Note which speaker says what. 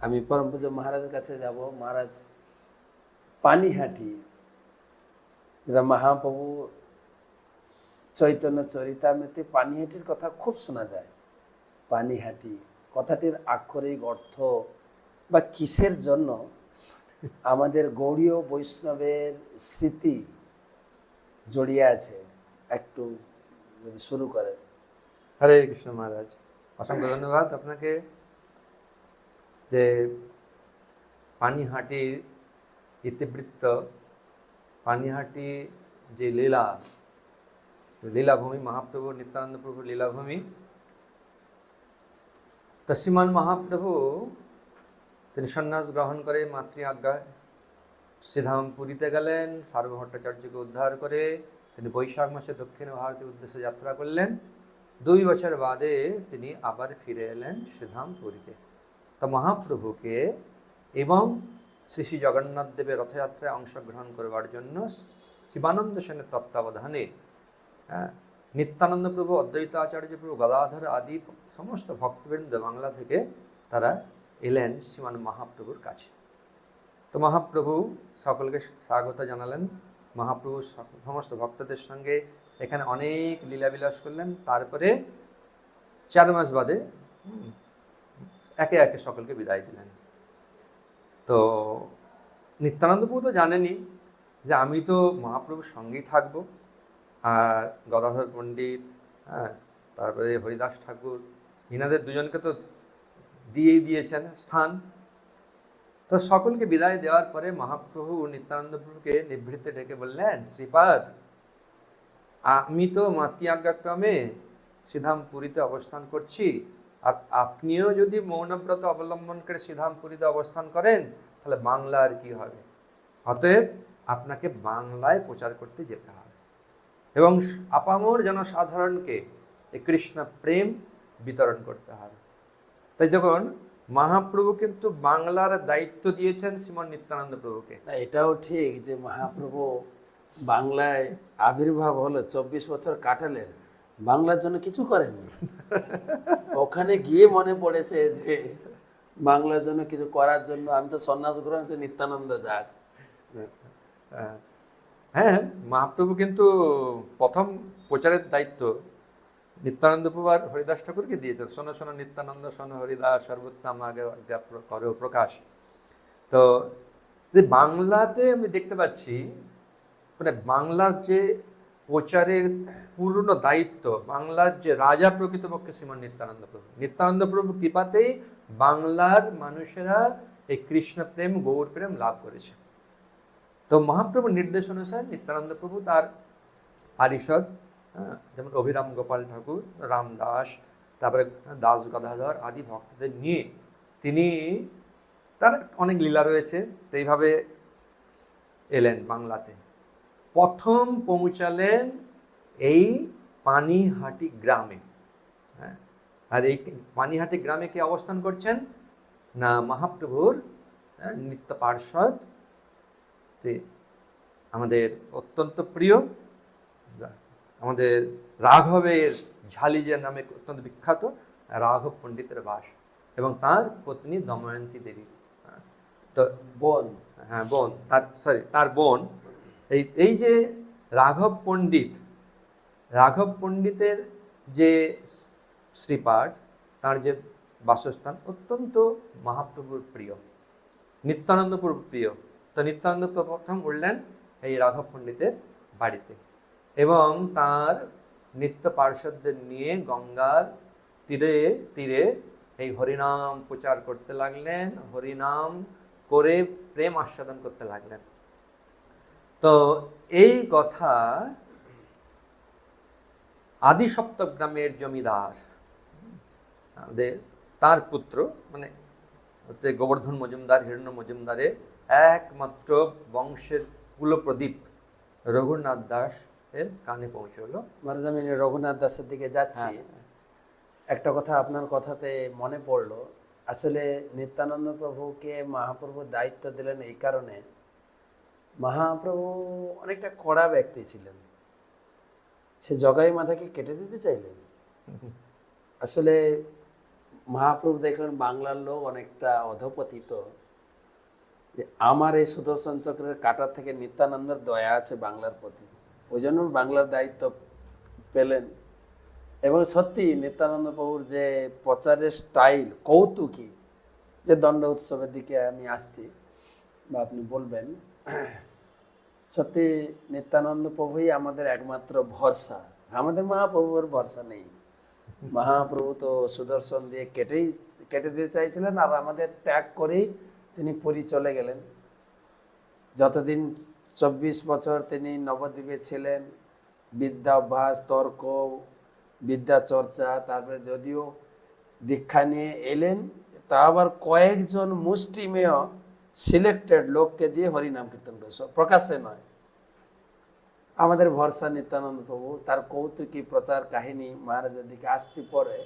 Speaker 1: আমি পরম পূজ্য মহারাজের কাছে যাব। মহারাজ পানিহাটি যেটা মহাপ্রভু চৈতন্য চরিতামৃতে পানিহাটির কথা খুব শোনা যায়। পানিহাটি কথাটির আক্ষরিক অর্থ বা কিসের জন্য? আমাদের গৌড়ীয় বৈষ্ণবের স্মৃতি জড়িয়ে আছে। একটু যদি শুরু করেন।
Speaker 2: হরে কৃষ্ণ মহারাজ, অসংখ্য ধন্যবাদ আপনাকে। যে পানিহাটির ইতিবৃত্ত, পানিহাটি যে লীলা, লীলাভূমি, মহাপ্রভু নিত্যানন্দ প্রভু লীলাভূমি তো শ্রীমান মহাপ্রভু তিনি সন্ন্যাস গ্রহণ করে, মাতৃ আজ্ঞায় শ্রীধাম পুরীতে গেলেন সার্ব ভট্টাচার্যকে উদ্ধার করে তিনি বৈশাখ মাসে দক্ষিণ ভারতের উদ্দেশ্যে যাত্রা করলেন। দুই বছর বাদে তিনি আবার ফিরে এলেন শ্রীধাম পুরীতে। তো মহাপ্রভুকে এবং শ্রী শ্রী জগন্নাথ দেবের রথযাত্রায় অংশগ্রহণ করবার জন্য শিবানন্দ সেনের তত্ত্বাবধানে হ্যাঁ, নিত্যানন্দ প্রভু অদ্বৈত আচার্য প্রভু গদাধর আদি সমস্ত ভক্তবৃন্দ বাংলা থেকে তারা এলেন শ্রীমান মহাপ্রভুর কাছে। তো মহাপ্রভু সকলকে স্বাগত জানালেন। মহাপ্রভু সমস্ত ভক্তদের সঙ্গে এখানে অনেক লীলাবিলাস করলেন। তারপরে চার মাস বাদে একে একে সকলকে বিদায় দিলেন। তো নিত্যানন্দ তো জানেনই যে আমি তো মহাপ্রভুর সঙ্গেই থাকব। আর গদাধর পণ্ডিত হ্যাঁ তারপরে হরিদাস ঠাকুর, ইনাদের দুজনকে তো দিয়েই দিয়েছেন স্থান। তো সকলকে বিদায় দেওয়ার পরে মহাপ্রভু নিত্যানন্দ প্রভুকে নিভৃতে ডেকে বললেন, শ্রীপাদ, আমি তো মাতৃ আজ্ঞাক্রমে শ্রীধাম পুরীতে অবস্থান করছি। আর আপনিও যদি মৌনব্রত অবলম্বন করে শ্রীধাম পুরীতে অবস্থান করেন, তাহলে বাংলা আর কি হবে? অতএব আপনাকে বাংলায় প্রচার করতে যেতে হবে। এবং আপামর জনসাধারণকে এই কৃষ্ণ প্রেম বিতরণ করতে হবে। তাই দেখুন, মহাপ্রভু কিন্তু বাংলার দায়িত্ব দিয়েছেন শ্রীমন নিত্যানন্দ প্রভুকে।
Speaker 1: এটাও ঠিক যে মহাপ্রভু বাংলায় আবির্ভাব হলো, চব্বিশ বছর কাটালেন। বাংলার জন্য কিছু করেননি। ওখানে গিয়ে মনে পড়েছে যে বাংলার জন্য কিছু করার জন্য আমি তো সন্ন্যাস গ্রহণ নিত্যানন্দ যাক।
Speaker 2: আহ, হ্যাঁ মহাপ্রভু কিন্তু প্রথম প্রচারের দায়িত্ব নিত্যানন্দ প্রভু আর হরিদাস ঠাকুরকে দিয়েছেন। শোনো শোনো নিত্যানন্দ শোনো হরিদাস সর্বোত্তম আগে প্র- প্রকাশ। তো যে বাংলাতে আমি দেখতে পাচ্ছি মানে বাংলার যে প্রচারের পূর্ণ দায়িত্ব বাংলার যে রাজা প্রকৃতপক্ষে শ্রীমান নিত্যানন্দ প্রভু। নিত্যানন্দ প্রভু কৃপাতেই বাংলার মানুষেরা এই কৃষ্ণ প্রেম গৌর প্রেম লাভ করেছে। তো মহাপ্রভুর নির্দেশ অনুসারে নিত্যানন্দ প্রভু তার পারিষদ হ্যাঁ, যেমন অভিরাম গোপাল ঠাকুর রামদাস তারপরে দাস গদাধর আদি ভক্তদের নিয়ে তিনি তার অনেক লীলা রয়েছে। তো এইভাবে এলেন বাংলাতে। প্রথম পৌঁছালেন এই পানিহাটি গ্রামে। হ্যাঁ? আর এই পানিহাটি গ্রামে কে অবস্থান করছেন? না মহাপ্রভুর হ্যাঁ, নিত্য পার্ষদ যে আমাদের অত্যন্ত প্রিয় আমাদের রাঘবের ঝালিজের নামে অত্যন্ত বিখ্যাত রাঘব পণ্ডিতের বাস এবং তার পত্নী দময়ন্তী দেবী। হ্যাঁ, তো
Speaker 1: বোন।
Speaker 2: হ্যাঁ বোন তার সরি তার বোন এই এই যে রাঘব পণ্ডিত, রাঘব পণ্ডিতের যে শ্রীপাঠ, তার যে বাসস্থান অত্যন্ত মহাপ্রভুর প্রিয় নিত্যানন্দ প্রভুর প্রিয়। তো নিত্যানন্দ প্রথম উঠলেন এই রাঘব পণ্ডিতের বাড়িতে এবং তার নিত্য পার্শ্বদের নিয়ে গঙ্গার তীরে তীরে এই হরিনাম প্রচার করতে লাগলেন, হরিনাম করে প্রেম আস্বাদন করতে লাগলেন। তো এই কথা আদি সপ্তগ্রামের জমিদার আমাদের তার পুত্র মানে হচ্ছে গোবর্ধন মজুমদার হিরণ্য মজুমদারের একমাত্র বংশের কুলপ্রদীপ রঘুনাথ দাস এর কানে পৌঁছলো।
Speaker 1: আমি রঘুনাথ দাসের দিকে যাচ্ছি।
Speaker 2: হ্যাঁ।
Speaker 1: একটা কথা আপনার কথাতে মনে পড়ল। আসলে নিত্যানন্দ প্রভুকে মহাপ্রভু দায়িত্ব দিলেন এই কারণে। মহাপ্রভু অনেকটা কড়া ব্যক্তি ছিলেন। সে জগাই মাথাকে কেটে দিতে চাইলেন। আসলে মহাপ্রভু দেখলেন বাংলার লোক অনেকটা অধপতিত। যে আমার এই সুদর্শন চক্রের কাটার থেকে নিত্যানন্দের দয়া আছে বাংলার প্রতি। ওই জন্য বাংলার দায়িত্ব পেলেন। এবং সত্যি নিত্যানন্দ প্রভুর যে প্রচারের স্টাইল, কৌতুকী, যে দণ্ড উৎসবের দিকে আমি আসছি, বা আপনি বলবেন সত্যি নিত্যানন্দ প্রভুই আমাদের একমাত্র ভরসা। আমাদের মহাপ্রভুর ভরসা নেই। মহাপ্রভু তো সুদর্শন দিয়ে কেটেই, কেটে দিতে চাইছিলেন আর আমাদের ত্যাগ করেই তিনি পুরী চলে গেলেন। যতদিন চব্বিশ বছর তিনি নবদ্বীপে ছিলেন বিদ্যা অভ্যাস তর্ক, বিদ্যা চর্চা, তারপরে যদিও দীক্ষা নিয়ে এলেন, তা আবার কয়েকজন মুষ্টিমেয় সিলেক্টেড লোককে দিয়ে হরিনাম কীর্তন করে সব প্রকাশ্যে নয়। আমাদের ভরসা নিত্যানন্দ প্রভু, তার কৌতুকী প্রচার কাহিনী মহারাজের দিকে আসছি পরে